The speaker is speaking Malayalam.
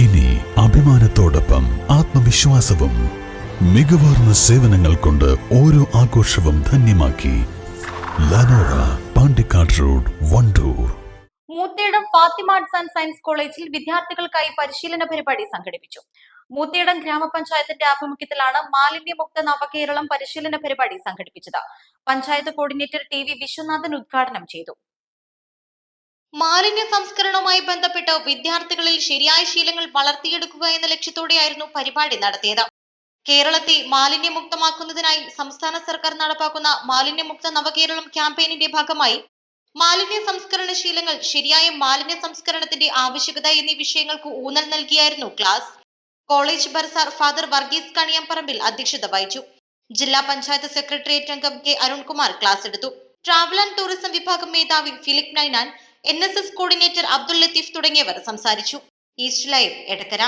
ഇനി അഭിമാനത്തോടൊപ്പം ആത്മവിശ്വാസവും മികവാർന്ന സേവനങ്ങൾ കൊണ്ട് ഓരോ ആഘോഷവും ധന്യമാക്കി Lanora Pandikkad road Wandoor. Moothedam Fathima arts and science കോളേജിൽ വിദ്യാർത്ഥികൾക്കായി പരിശീലന പരിപാടി സംഘടിപ്പിച്ചു. മൂത്തേടം ഗ്രാമപഞ്ചായത്തിന്റെ ആഭിമുഖ്യത്തിലാണ് മാലിന്യമുക്ത നവകേരളം പരിശീലന പരിപാടി സംഘടിപ്പിച്ചത്. Panchayat coordinator T V Viswanathan ഉദ്ഘാടനം ചെയ്തു. മാലിന്യ സംസ്കരണവുമായി ബന്ധപ്പെട്ട് വിദ്യാർത്ഥികളിൽ ശരിയായ ശീലങ്ങൾ വളർത്തിയെടുക്കുക എന്ന ലക്ഷ്യത്തോടെയായിരുന്നു പരിപാടി നടത്തിയത്. കേരളത്തെ മാലിന്യമുക്തമാക്കുന്നതിനായി സംസ്ഥാന സർക്കാർ നടപ്പാക്കുന്ന മാലിന്യമുക്ത നവകേരളം ക്യാമ്പയിനിന്റെ ഭാഗമായി മാലിന്യ സംസ്കരണ ശീലങ്ങൾ ശരിയായ മാലിന്യ സംസ്കരണത്തിന്റെ ആവശ്യകത എന്നീ വിഷയങ്ങൾക്ക് ഊന്നൽ നൽകിയായിരുന്നു class. College bursar father Varghese Kaniyamparambil അധ്യക്ഷത വഹിച്ചു. ജില്ലാ പഞ്ചായത്ത് സെക്രട്ടേറിയറ്റ് അംഗം കെ അരുൺകുമാർ ക്ലാസ് എടുത്തു. ട്രാവൽ ആൻഡ് ടൂറിസം വിഭാഗം മേധാവി Philip Ninan N coordinator Abdul Latheef തുടങ്ങിയവർ സംസാരിച്ചു. East live Edakkara.